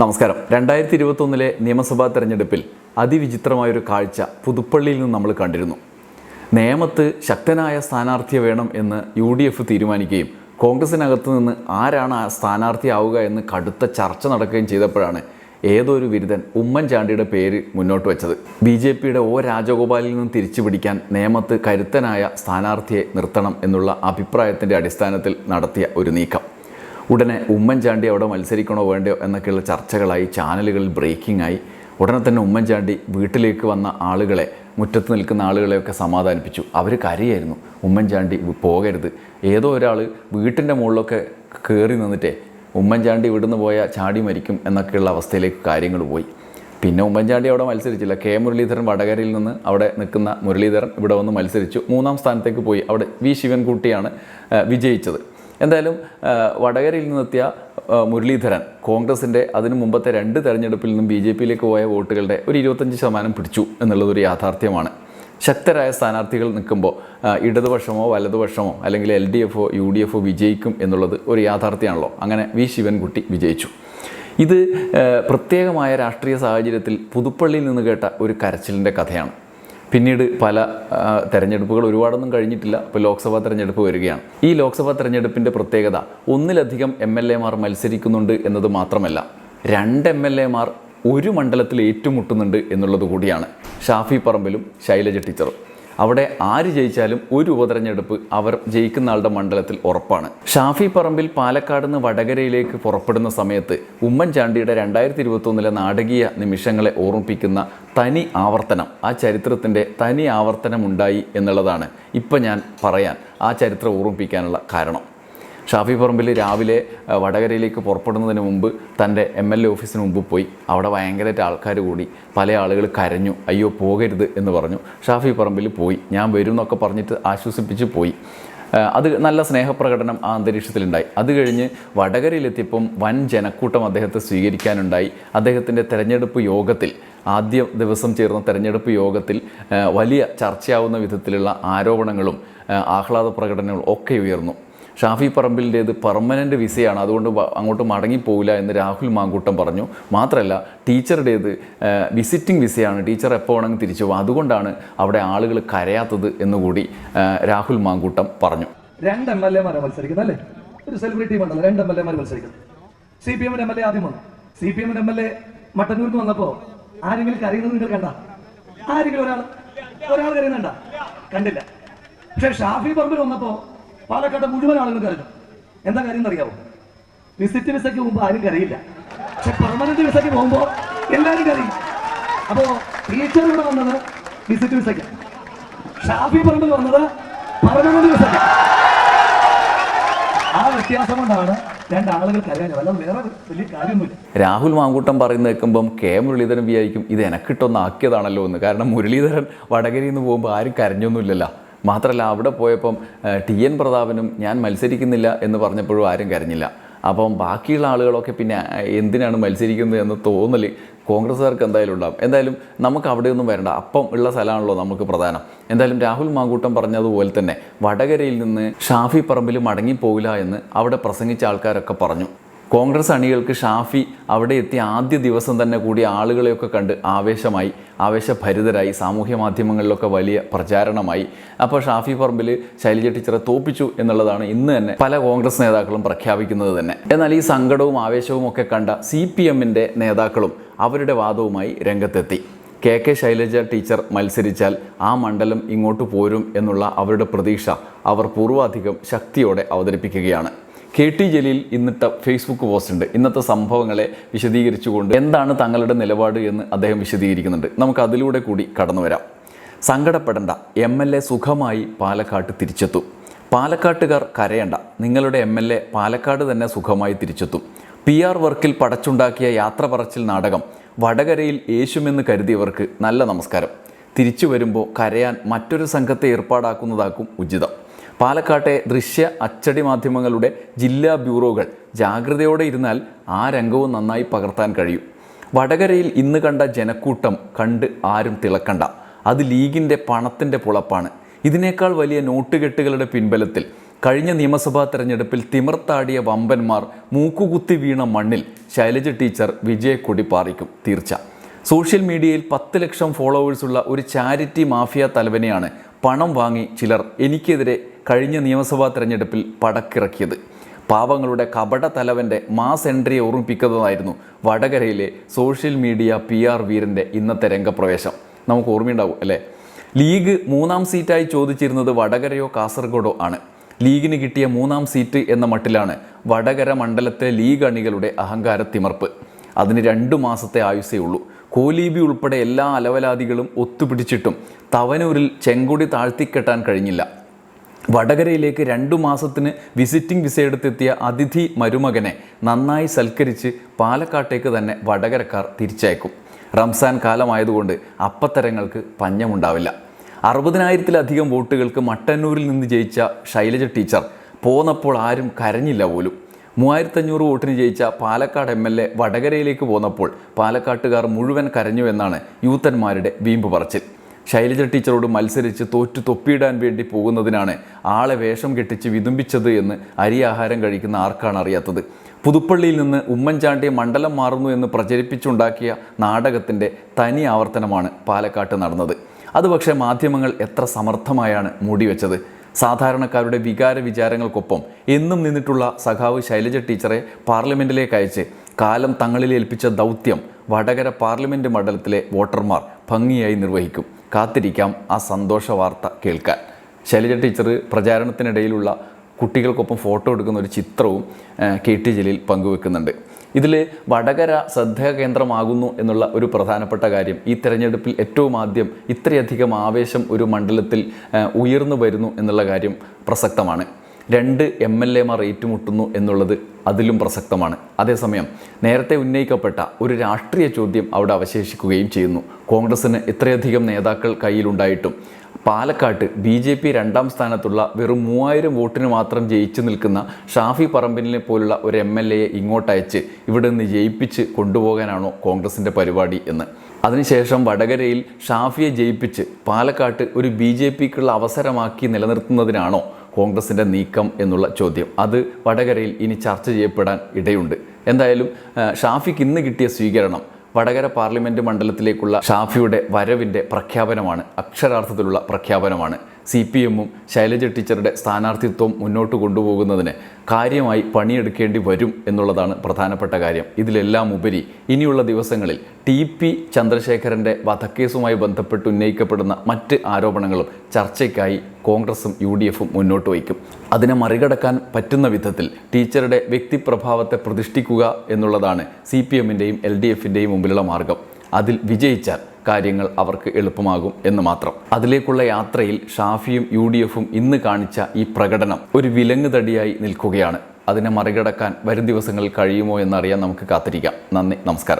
നമസ്കാരം. രണ്ടായിരത്തി ഇരുപത്തൊന്നിലെ നിയമസഭാ തെരഞ്ഞെടുപ്പിൽ അതിവിചിത്രമായൊരു കാഴ്ച പുതുപ്പള്ളിയിൽ നിന്ന് നമ്മൾ കണ്ടിരുന്നു. നേമത്ത് ശക്തനായ സ്ഥാനാർത്ഥിയെ വേണം എന്ന് യു ഡി എഫ് തീരുമാനിക്കുകയും കോൺഗ്രസിനകത്ത് നിന്ന് ആരാണ് ആ സ്ഥാനാർത്ഥിയാവുക എന്ന് കടുത്ത ചർച്ച നടക്കുകയും ചെയ്തപ്പോഴാണ് ഏതൊരു ബിരുദൻ ഉമ്മൻചാണ്ടിയുടെ പേര് മുന്നോട്ട് വെച്ചത്. ബി ജെ പിയുടെ ഒ രാജഗോപാലിൽ നിന്ന് തിരിച്ചു പിടിക്കാൻ നേമത്ത് കരുത്തനായ സ്ഥാനാർത്ഥിയെ നിർത്തണം എന്നുള്ള അഭിപ്രായത്തിന്റെ അടിസ്ഥാനത്തിൽ നടത്തിയ ഒരു നീക്കം. ഉടനെ ഉമ്മൻചാണ്ടി അവിടെ മത്സരിക്കണോ വേണ്ടയോ എന്നൊക്കെയുള്ള ചർച്ചകളായി ചാനലുകളിൽ ബ്രേക്കിംഗ് ആയി. ഉടനെ തന്നെ ഉമ്മൻചാണ്ടി വീട്ടിലേക്ക് വന്ന ആളുകളെ മുറ്റത്ത് നിൽക്കുന്ന ആളുകളെയൊക്കെ സമാധാനിപ്പിച്ചു. അവർ കരയായിരുന്നു. ഉമ്മൻചാണ്ടി പോകരുത്. ഏതോ ഒരാൾ വീട്ടിന്റെ മുകളിലൊക്കെ കയറി നിന്നിട്ടേ ഉമ്മൻചാണ്ടി ഇവിടുന്ന് പോയാൽ ചാടി മരിക്കും എന്നൊക്കെയുള്ള അവസ്ഥയിലേക്ക് കാര്യങ്ങൾ പോയി. പിന്നെ ഉമ്മൻചാണ്ടി അവിടെ മത്സരിച്ചില്ല. കെ മുരളീധരൻ വടകരയിൽ നിന്ന് അവിടെ നിൽക്കുന്ന മുരളീധരൻ ഇവിടെ വന്ന് മത്സരിച്ചു. മൂന്നാം സ്ഥാനത്തേക്ക് പോയി. അവിടെ വി ശിവൻകുട്ടിയാണ് വിജയിച്ചത്. എന്തായാലും വടകരയിൽ നിന്നെത്തിയ മുരളീധരൻ കോൺഗ്രസിന്റെ അതിനു മുമ്പത്തെ രണ്ട് തെരഞ്ഞെടുപ്പിൽ നിന്നും ബി ജെ പിയിലേക്ക് പോയ വോട്ടുകളുടെ ഒരു ഇരുപത്തഞ്ച് ശതമാനം പിടിച്ചു എന്നുള്ളതൊരു യാഥാർത്ഥ്യമാണ്. ശക്തരായ സ്ഥാനാർത്ഥികൾ നിൽക്കുമ്പോൾ ഇടതുപക്ഷമോ വലതുപക്ഷമോ അല്ലെങ്കിൽ എൽ ഡി എഫോ യു ഡി എഫോ വിജയിക്കും എന്നുള്ളത് ഒരു യാഥാർത്ഥ്യമാണല്ലോ. അങ്ങനെ വി. ശിവൻകുട്ടി വിജയിച്ചു. ഇത് പ്രത്യേകമായ രാഷ്ട്രീയ സാഹചര്യത്തിൽ പുതുപ്പള്ളിയിൽ നിന്ന് കേട്ട ഒരു കരച്ചിലിന്റെ കഥയാണ്. പിന്നീട് പല തെരഞ്ഞെടുപ്പുകൾ ഒരുപാടൊന്നും കഴിഞ്ഞിട്ടില്ല. ഇപ്പോൾ ലോക്സഭാ തെരഞ്ഞെടുപ്പ് വരികയാണ്. ഈ ലോക്സഭാ തെരഞ്ഞെടുപ്പിന്റെ പ്രത്യേകത ഒന്നിലധികം എം എൽ എമാർ മത്സരിക്കുന്നുണ്ട് എന്നത് മാത്രമല്ല രണ്ട് എം എൽ എമാർ ഒരു മണ്ഡലത്തിൽ ഏറ്റുമുട്ടുന്നുണ്ട് എന്നുള്ളത് കൂടിയാണ്. ഷാഫി പറമ്പിലും ശൈലജ ടീച്ചറും. അവിടെ ആര് ജയിച്ചാലും ഒരു ഉപതെരഞ്ഞെടുപ്പ് അവർ ജയിക്കുന്ന ആളുടെ മണ്ഡലത്തിൽ ഉറപ്പാണ്. ഷാഫി പറമ്പിൽ പാലക്കാട് നിന്ന് വടകരയിലേക്ക് പുറപ്പെടുന്ന സമയത്ത് ഉമ്മൻചാണ്ടിയുടെ രണ്ടായിരത്തി ഇരുപത്തൊന്നിലെ നാടകീയ നിമിഷങ്ങളെ ഓർമ്മിപ്പിക്കുന്ന തനി ആവർത്തനം ആ ചരിത്രത്തിന്റെ തനി ആവർത്തനം ഉണ്ടായി എന്നുള്ളതാണ് ഇപ്പം ഞാൻ പറയാൻ ആ ചരിത്രം ഓർമ്മിപ്പിക്കാനുള്ള കാരണം. ഷാഫി പറമ്പിൽ രാവിലെ വടകരയിലേക്ക് പുറപ്പെടുന്നതിന് മുമ്പ് തന്റെ എം എൽ എ ഓഫീസിന് മുമ്പ് പോയി. അവിടെ ഭയങ്കരമായിട്ട് ആൾക്കാർ കൂടി പല ആളുകൾ കരഞ്ഞു. അയ്യോ പോകരുത് എന്ന് പറഞ്ഞു. ഷാഫി പറമ്പിൽ പോയി. ഞാൻ വരും എന്നൊക്കെ പറഞ്ഞിട്ട് ആശ്വസിപ്പിച്ച് പോയി. അത് നല്ല സ്നേഹപ്രകടനം ആ അന്തരീക്ഷത്തിലുണ്ടായി. അത് കഴിഞ്ഞ് വടകരയിലെത്തിയപ്പം വൻ ജനക്കൂട്ടം അദ്ദേഹത്തെ സ്വീകരിക്കാനുണ്ടായി. അദ്ദേഹത്തിന്റെ തെരഞ്ഞെടുപ്പ് യോഗത്തിൽ ആദ്യ ദിവസം ചേർന്ന തെരഞ്ഞെടുപ്പ് യോഗത്തിൽ വലിയ ചർച്ചയാവുന്ന വിധത്തിലുള്ള ആരോപണങ്ങളും ആഹ്ലാദ പ്രകടനങ്ങളും ഒക്കെ ഉയർന്നു. ഷാഫി പറമ്പിലിന്റേത് പെർമനന്റ് വിസയാണ് അതുകൊണ്ട് അങ്ങോട്ട് മടങ്ങിപ്പോവില്ല എന്ന് രാഹുൽ മാങ്കൂട്ടം പറഞ്ഞു. മാത്രമല്ല ടീച്ചറുടേത് വിസിറ്റിംഗ് വിസയാണ് ടീച്ചർ എപ്പോൾ വേണമെങ്കിൽ തിരിച്ചു പോകും അതുകൊണ്ടാണ് അവിടെ ആളുകൾ കരയാത്തത് എന്നുകൂടി രാഹുൽ മാങ്കൂട്ടം പറഞ്ഞു. രണ്ട് എം എൽ എമാരെ മത്സരിക്കുന്നത് അല്ലേ? ഒരു സെലിബ്രിറ്റി മണ്ഡലം രണ്ട് എം എൽ എമാർ മത്സരിക്കുന്നു സി പി എമ്മിന്റെ എം എൽ എ ആദ്യം വന്നു. സി പി എമ്മിന്റെ എം എൽ എ മട്ടന്നൂർക്ക് വന്നപ്പോ ആരെങ്കിലും കരയുന്നത് നിങ്ങൾ കണ്ട? ആരെങ്കിലും ഒരാൾ ഒരാൾ കരയുന്നുണ്ട? കണ്ടില്ല. പക്ഷെ ഷാഫി പറമ്പിൽ വന്നപ്പോ പാലക്കാട് മുഴുവൻ ആളുകളും കരഞ്ഞു എന്താ കാര്യം എന്നറിയാവോ വിസിറ്റ് വിസയ്ക്ക് മുമ്പ് ആരും കരയില്ല. പക്ഷെ പെർമനന്റ് വിസയ്ക്ക് പോകുമ്പോ എല്ലാരും കരയും. അപ്പോ ടീച്ചർ ഇവിടെ വന്നത് വിസിറ്റ് വിസയ്ക്ക് ഷാഫി പറമ്പിൽ വന്നത് പെർമനന്റ് വിസയ്ക്ക് ആ വ്യത്യാസം കൊണ്ടാണ് രാഹുൽ മാങ്കൂട്ടം പറയുന്നത് കേൾക്കുമ്പം കെ മുരളീധരൻ വിചാരിക്കും ഇത് എനക്കിട്ടൊന്ന് ആക്കിയതാണല്ലോ എന്ന്. കാരണം മുരളീധരൻ വടകരയിൽ നിന്ന് പോകുമ്പോൾ ആരും കരഞ്ഞൊന്നുമില്ലല്ലോ. മാത്രമല്ല അവിടെ പോയപ്പം ടി എൻ പ്രതാപനും ഞാൻ മത്സരിക്കുന്നില്ല എന്ന് പറഞ്ഞപ്പോഴും ആരും കരഞ്ഞില്ല. അപ്പം ബാക്കിയുള്ള ആളുകളൊക്കെ പിന്നെ എന്തിനാണ് മത്സരിക്കുന്നത് എന്ന് തോന്നൽ കോൺഗ്രസ്സുകാർക്ക് എന്തായാലും ഉണ്ടാകും എന്തായാലും നമുക്ക് അവിടെയൊന്നും വരണ്ട. അപ്പം ഉള്ള സ്ഥലമാണല്ലോ നമുക്ക് പ്രധാനം. എന്തായാലും രാഹുൽ മാങ്കൂട്ടം പറഞ്ഞതുപോലെ തന്നെ വടകരയിൽ നിന്ന് ഷാഫി പറമ്പിൽ മടങ്ങിപ്പോകില്ല എന്ന് അവിടെ പ്രസംഗിച്ച ആൾക്കാരൊക്കെ പറഞ്ഞു. കോൺഗ്രസ് അണികൾക്ക് ഷാഫി അവിടെ എത്തിയ ആദ്യ ദിവസം തന്നെ കൂടി ആളുകളെയൊക്കെ കണ്ട് ആവേശമായി ആവേശഭരിതരായി സാമൂഹ്യ മാധ്യമങ്ങളിലൊക്കെ വലിയ പ്രചാരണമായി. അപ്പോൾ ഷാഫി പറമ്പിൽ ശൈലജ ടീച്ചറെ തോപ്പിച്ചു എന്നുള്ളതാണ് ഇന്ന് തന്നെ പല കോൺഗ്രസ് നേതാക്കളും പ്രഖ്യാപിക്കുന്നത് തന്നെ. എന്നാൽ ഈ സങ്കടവും ആവേശവും ഒക്കെ കണ്ട സി പി എമ്മിന്റെ നേതാക്കളും അവരുടെ വാദവുമായി രംഗത്തെത്തി. കെ കെ ശൈലജ ടീച്ചർ മത്സരിച്ചാൽ ആ മണ്ഡലം ഇങ്ങോട്ട് പോരും എന്നുള്ള അവരുടെ പ്രതീക്ഷ അവർ പൂർവാധികം ശക്തിയോടെ അവതരിപ്പിക്കുകയാണ്. കെ ടി ജലീൽ ഇന്നിട്ട ഫേസ്ബുക്ക് പോസ്റ്റ് ഉണ്ട്. ഇന്നത്തെ സംഭവങ്ങളെ വിശദീകരിച്ചുകൊണ്ട് എന്താണ് തങ്ങളുടെ നിലപാട് എന്ന് അദ്ദേഹം വിശദീകരിക്കുന്നുണ്ട്. നമുക്ക് അതിലൂടെ കൂടി കടന്നു വരാം. സങ്കടപ്പെടേണ്ട. എം എൽ എ സുഖമായി പാലക്കാട്ട് തിരിച്ചെത്തും. പാലക്കാട്ടുകാർ കരയണ്ട. നിങ്ങളുടെ എം എൽ എ പാലക്കാട് തന്നെ സുഖമായി തിരിച്ചെത്തും. പി ആർ വർക്കിൽ പടച്ചുണ്ടാക്കിയ യാത്ര പറച്ചിൽ നാടകം വടകരയിൽ യേശുമെന്ന് കരുതിയവർക്ക് നല്ല നമസ്കാരം. തിരിച്ചു വരുമ്പോൾ കരയാൻ മറ്റൊരു സംഘത്തെ ഏർപ്പാടാക്കുന്നതാക്കും ഉചിതം. പാലക്കാട്ടെ ദൃശ്യ അച്ചടി മാധ്യമങ്ങളുടെ ജില്ലാ ബ്യൂറോകൾ ജാഗ്രതയോടെ ഇരുന്നാൽ ആ രംഗവും നന്നായി പകർത്താൻ കഴിയും. വടകരയിൽ ഇന്ന് കണ്ട ജനക്കൂട്ടം കണ്ട് ആരും തിളക്കണ്ട. അത് ലീഗിന്റെ പണത്തിന്റെ പുളപ്പാണ്. ഇതിനേക്കാൾ വലിയ നോട്ടുകെട്ടുകളുടെ പിൻബലത്തിൽ കഴിഞ്ഞ നിയമസഭാ തെരഞ്ഞെടുപ്പിൽ തിമർത്താടിയ വമ്പന്മാർ മൂക്കുകുത്തി വീണ മണ്ണിൽ ശൈലജ ടീച്ചർ വിജയക്കൊടി പാറിക്കും തീർച്ച. സോഷ്യൽ മീഡിയയിൽ പത്ത് ലക്ഷം ഫോളോവേഴ്സുള്ള ഒരു ചാരിറ്റി മാഫിയ തലവനെയാണ് പണം വാങ്ങി ചിലർ എനിക്കെതിരെ കഴിഞ്ഞ നിയമസഭാ തെരഞ്ഞെടുപ്പിൽ പടക്കിറക്കിയത്. പാവങ്ങളുടെ കപട തലവന്റെ മാസ് എൻട്രിയെ ഓർമ്മിപ്പിക്കുന്നതായിരുന്നു വടകരയിലെ സോഷ്യൽ മീഡിയ പി ആർ വീരന്റെ ഇന്നത്തെ രംഗപ്രവേശം. നമുക്ക് ഓർമ്മയുണ്ടാവും അല്ലേ? ലീഗ് മൂന്നാം സീറ്റായി ചോദിച്ചിരുന്നത് വടകരയോ കാസർഗോഡോ ആണ്. ലീഗിന് കിട്ടിയ മൂന്നാം സീറ്റ് എന്ന മട്ടിലാണ് വടകര മണ്ഡലത്തെ ലീഗ് അണികളുടെ അഹങ്കാര തിമർപ്പ്. അതിന് രണ്ടു മാസത്തെ ആയുസേ ഉള്ളൂ. കോലീബി ഉൾപ്പെടെ എല്ലാ അലവലാദികളും ഒത്തുപിടിച്ചിട്ടും തവനൂരിൽ ചെങ്കൊടി താഴ്ത്തിക്കെട്ടാൻ കഴിഞ്ഞില്ല. വടകരയിലേക്ക് രണ്ടു മാസത്തിന് വിസിറ്റിംഗ് വിസയെടുത്തെത്തിയ അതിഥി മരുമകനെ നന്നായി സൽക്കരിച്ച് പാലക്കാട്ടേക്ക് തന്നെ വടകരക്കാർ തിരിച്ചയക്കും. റംസാൻ കാലമായതുകൊണ്ട് അപ്പത്തരങ്ങൾക്ക് പഞ്ഞമുണ്ടാവില്ല. അറുപതിനായിരത്തിലധികം വോട്ടുകൾക്ക് മട്ടന്നൂരിൽ നിന്ന് ജയിച്ച ശൈലജ ടീച്ചർ പോന്നപ്പോൾ ആരും കരഞ്ഞില്ല പോലും. മൂവായിരത്തഞ്ഞൂറ് വോട്ടിന് ജയിച്ച പാലക്കാട് എം എൽ എ വടകരയിലേക്ക് പോന്നപ്പോൾ പാലക്കാട്ടുകാർ മുഴുവൻ കരഞ്ഞു എന്നാണ് യൂത്തന്മാരുടെ വീമ്പ് പറച്ചിൽ. ശൈലജ ടീച്ചറോട് മത്സരിച്ച് തോറ്റു തൊപ്പിയിടാൻ വേണ്ടി പോകുന്നതിനാണ് ആളെ വേഷം കെട്ടിച്ച് വിതുമ്പിച്ചത് എന്ന് അരിയാഹാരം കഴിക്കുന്ന ആർക്കാണ് അറിയാത്തത്. പുതുപ്പള്ളിയിൽ നിന്ന് ഉമ്മൻചാണ്ടി മണ്ഡലം മാറുന്നു എന്ന് പ്രചരിപ്പിച്ചുണ്ടാക്കിയ നാടകത്തിന്റെ തനി ആവർത്തനമാണ് പാലക്കാട്ട് നടന്നത്. അത് പക്ഷേ മാധ്യമങ്ങൾ എത്ര സമർത്ഥമായാണ് മൂടിവെച്ചത്. സാധാരണക്കാരുടെ വികാര വിചാരങ്ങൾക്കൊപ്പം എന്നും നിന്നിട്ടുള്ള സഖാവ് ശൈലജ ടീച്ചറെ പാർലമെന്റിലേക്ക് അയച്ച് കാലം തങ്ങളിൽ ഏൽപ്പിച്ച ദൗത്യം വടകര പാർലമെന്റ് മണ്ഡലത്തിലെ വോട്ടർമാർ ഭംഗിയായി നിർവഹിക്കും. കാത്തിരിക്കാം ആ സന്തോഷ വാർത്ത കേൾക്കാൻ. ശൈലജ ടീച്ചർ പ്രചാരണത്തിനിടയിലുള്ള കുട്ടികൾക്കൊപ്പം ഫോട്ടോ എടുക്കുന്ന ഒരു ചിത്രവും കെ ടി ജലീൽ പങ്കുവെക്കുന്നുണ്ട്. ഇതിൽ വടകര ശ്രദ്ധാകേന്ദ്രമാകുന്നു എന്നുള്ള ഒരു പ്രധാനപ്പെട്ട കാര്യം. ഈ തെരഞ്ഞെടുപ്പിൽ ഏറ്റവും ആദ്യം ഇത്രയധികം ആവേശം ഒരു മണ്ഡലത്തിൽ ഉയർന്നു വരുന്നു എന്നുള്ള കാര്യം പ്രസക്തമാണ്. രണ്ട് എം എൽ എമാർ ഏറ്റുമുട്ടുന്നു എന്നുള്ളത് അതിലും പ്രസക്തമാണ്. അതേസമയം നേരത്തെ ഉന്നയിക്കപ്പെട്ട ഒരു രാഷ്ട്രീയ ചോദ്യം അവിടെ അവശേഷിക്കുകയും ചെയ്യുന്നു. കോൺഗ്രസ്സിന് ഇത്രയധികം നേതാക്കൾ കയ്യിലുണ്ടായിട്ടും പാലക്കാട്ട് ബി ജെ പി രണ്ടാം സ്ഥാനത്തുള്ള വെറും മൂവായിരം വോട്ടിന് മാത്രം ജയിച്ചു നിൽക്കുന്ന ഷാഫി പറമ്പിലിനെ പോലുള്ള ഒരു എം എൽ എയെ ഇങ്ങോട്ടയച്ച് ഇവിടെ നിന്ന് ജയിപ്പിച്ച് കൊണ്ടുപോകാനാണോ കോൺഗ്രസിന്റെ പരിപാടി എന്ന്. അതിനുശേഷം വടകരയിൽ ഷാഫിയെ ജയിപ്പിച്ച് പാലക്കാട്ട് ഒരു ബി ജെ പിക്കുള്ള അവസരമാക്കി നിലനിർത്തുന്നതിനാണോ കോൺഗ്രസിന്റെ നീക്കം എന്നുള്ള ചോദ്യം. അത് വടകരയിൽ ഇനി ചർച്ച ചെയ്യപ്പെടാൻ ഇടയുണ്ട്. എന്തായാലും ഷാഫിക്ക് ഇന്ന് കിട്ടിയ സ്വീകരണം വടകര പാർലമെന്റ് മണ്ഡലത്തിലേക്കുള്ള ഷാഫിയുടെ വരവിന്റെ പ്രഖ്യാപനമാണ് അക്ഷരാർത്ഥത്തിലുള്ള പ്രഖ്യാപനമാണ്. സി പി എമ്മും ശൈലജ ടീച്ചറുടെ സ്ഥാനാർത്ഥിത്വം മുന്നോട്ട് കൊണ്ടുപോകുന്നതിന് കാര്യമായി പണിയെടുക്കേണ്ടി വരും എന്നുള്ളതാണ് പ്രധാനപ്പെട്ട കാര്യം. ഇതിലെല്ലാം ഉപരി ഇനിയുള്ള ദിവസങ്ങളിൽ ടി പി ചന്ദ്രശേഖരന്റെ വധക്കേസുമായി ബന്ധപ്പെട്ട് ഉന്നയിക്കപ്പെടുന്ന മറ്റ് ആരോപണങ്ങളും ചർച്ചയ്ക്കായി കോൺഗ്രസും യു ഡി എഫും മുന്നോട്ട് വയ്ക്കും. അതിനെ മറികടക്കാൻ പറ്റുന്ന വിധത്തിൽ ടീച്ചറുടെ വ്യക്തിപ്രഭാവത്തെ പ്രതിഷ്ഠിക്കുക എന്നുള്ളതാണ് സി പി എമ്മിന്റെയും എൽ ഡി എഫിന്റെയും മുമ്പിലുള്ള മാർഗം. അതിൽ വിജയിച്ചാൽ കാര്യങ്ങൾ അവർക്ക് എളുപ്പമാകും എന്ന് മാത്രം. അതിലേക്കുള്ള യാത്രയിൽ ഷാഫിയും യു ഡി എഫും ഇന്ന് കാണിച്ച ഈ പ്രകടനം ഒരു വിലങ്ങ് തടിയായി നിൽക്കുകയാണ്. അതിനെ മറികടക്കാൻ വരും ദിവസങ്ങളിൽ കഴിയുമോ എന്നറിയാൻ നമുക്ക് കാത്തിരിക്കാം. നന്ദി നമസ്കാരം.